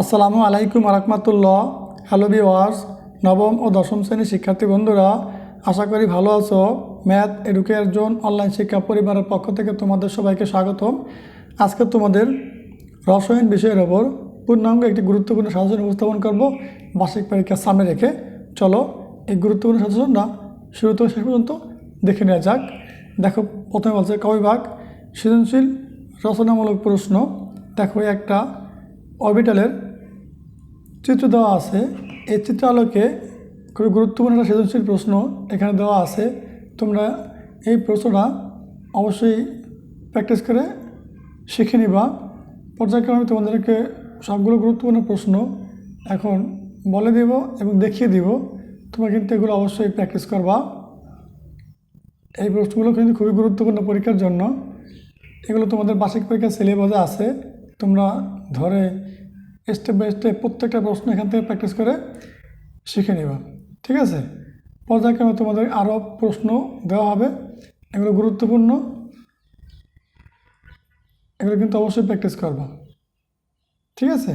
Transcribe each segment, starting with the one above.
আসসালামু আলাইকুম আরাকমাতুল্লাহ। হ্যালো বিওয়ার্স নবম ও দশম শ্রেণির শিক্ষার্থী বন্ধুরা, আশা করি ভালো আছো। ম্যাথ এডুকেয়ার জোন অনলাইন শিক্ষা পরিবারের পক্ষ থেকে তোমাদের সবাইকে স্বাগতম। আজকে তোমাদের রসায়ন বিষয়ের ওপর পূর্ণাঙ্গ একটি গুরুত্বপূর্ণ সাজেশন উপস্থাপন করব। বার্ষিক পরীক্ষার সামনে রেখে চলো, এই গুরুত্বপূর্ণ সাজেশনটা শুরু থেকে শেষ পর্যন্ত দেখে নেওয়া যাক। দেখো, প্রথমে বলছে কবিভাগ সৃজনশীল রচনামূলক প্রশ্ন। দেখো, একটা অরবিটালের চিত্র দেওয়া আছে। এই চিত্র আলোকে খুবই গুরুত্বপূর্ণ একটা সৃজনশীল প্রশ্ন এখানে দেওয়া আছে। তোমরা এই প্রশ্নটা অবশ্যই প্র্যাকটিস করে শিখে নিবা। পর্যায়ক্রমে তোমাদেরকে সবগুলো গুরুত্বপূর্ণ প্রশ্ন এখন বলে দেব এবং দেখিয়ে দিব। তোমরা কিন্তু এগুলো অবশ্যই প্র্যাকটিস করবা। এই প্রশ্নগুলো কিন্তু খুবই গুরুত্বপূর্ণ পরীক্ষার জন্য। এগুলো তোমাদের বার্ষিক পরীক্ষার সিলেবাসে আছে। তোমরা ধরে স্টেপ বাই স্টেপ প্রত্যেকটা প্রশ্ন এখান থেকে প্র্যাকটিস করে শিখে নেবা। ঠিক আছে? পর্যায়ক্রমে তোমাদের আরও প্রশ্ন দেওয়া হবে। এগুলো গুরুত্বপূর্ণ। এগুলো কিন্তু অবশ্যই প্র্যাকটিস করবা। ঠিক আছে?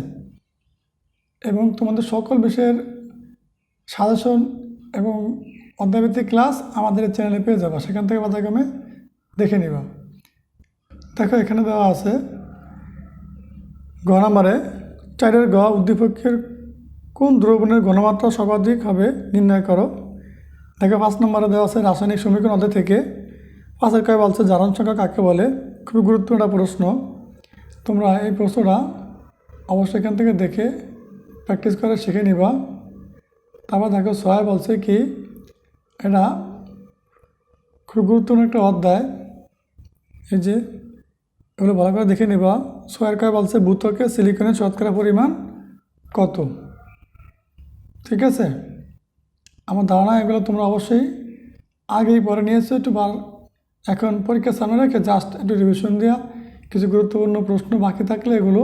এবং তোমাদের সকল বিষয়ের সাজেশন এবং অধ্যায়ভিত্তিক ক্লাস আমাদের চ্যানেলে পেয়ে যাবা। সেখান থেকে পর্যায়ক্রমে দেখে নিবা। দেখো, এখানে দেওয়া আছে, গ নাম্বারে চারের গ উদ্দীপকের কোন দ্রবণের ঘনমাত্রা সর্বাধিক হবে নির্ণয় করো। দেখো, পাঁচ নম্বরে দেওয়া আছে, রাসায়নিক সমীকরণ অধ্যায় থেকে পাঁচের কয় বলছে, জারণ সংখ্যা কাকে বলে? খুবই গুরুত্বপূর্ণ একটা প্রশ্ন। তোমরা এই প্রশ্নটা অবশ্যই এখান থেকে দেখে প্র্যাকটিস করে শিখে নিবা। তারপর দেখো, ছয় বলছে কি, এটা খুব গুরুত্বপূর্ণ একটা অধ্যায়। এই যে এগুলো ভালো করে দেখে নেবা। সোয়ার কয় বলছে ভূতকে সিলিকনের শতকরা পরিমাণ কত? ঠিক আছে? আমার ধারণা এগুলো তোমরা অবশ্যই আগেই পরে নিয়েছো, একটু এখন পরীক্ষার সামনে রেখে জাস্ট একটু রিভিশন দেওয়া কিছু গুরুত্বপূর্ণ প্রশ্ন বাকি থাকলে এগুলো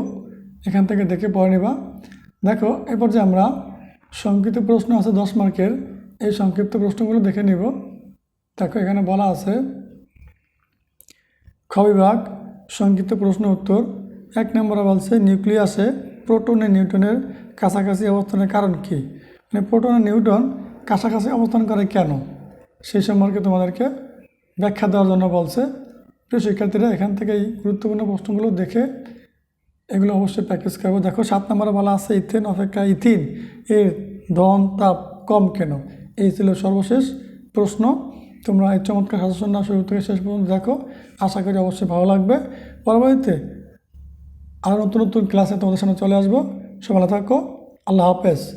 এখান থেকে দেখে পড়ে নেবা। দেখো এরপর যে আমরা সংক্ষিপ্ত প্রশ্ন আছে দশ মার্কের। এই সংক্ষিপ্ত প্রশ্নগুলো দেখে নিব। দেখো, এখানে বলা আছে, খ বিভাগ সংক্ষিপ্ত প্রশ্ন উত্তর। এক নম্বরে বলছে নিউক্লিয়াসে প্রোটনে নিউটনের কাছাকাছি অবস্থানের কারণ কি? মানে প্রোটন নিউটন কাছাকাছি অবস্থান করে কেন? সেই সম্পর্কে তোমাদেরকে ব্যাখ্যা দেওয়ার জন্য বলছে। প্রিয় শিক্ষার্থীরা, এখান থেকে এই গুরুত্বপূর্ণ প্রশ্নগুলো দেখে এগুলো অবশ্যই প্র্যাকটিস করব। দেখো, সাত নম্বরে বলা আছে, ইথেন অপেক্ষা ইথিন, এর দহন তাপ কম কেন? এই ছিল সর্বশেষ প্রশ্ন। তোমরা এই চমৎকার সাজেশনটা শুরু থেকে শেষ পর্যন্ত দেখো। আশা করি অবশ্যই ভালো লাগবে। পরবর্তীতে আরও নতুন নতুন ক্লাসে তোমাদের সামনে চলে আসব। সবাই থাকো। আল্লাহ হাফেজ।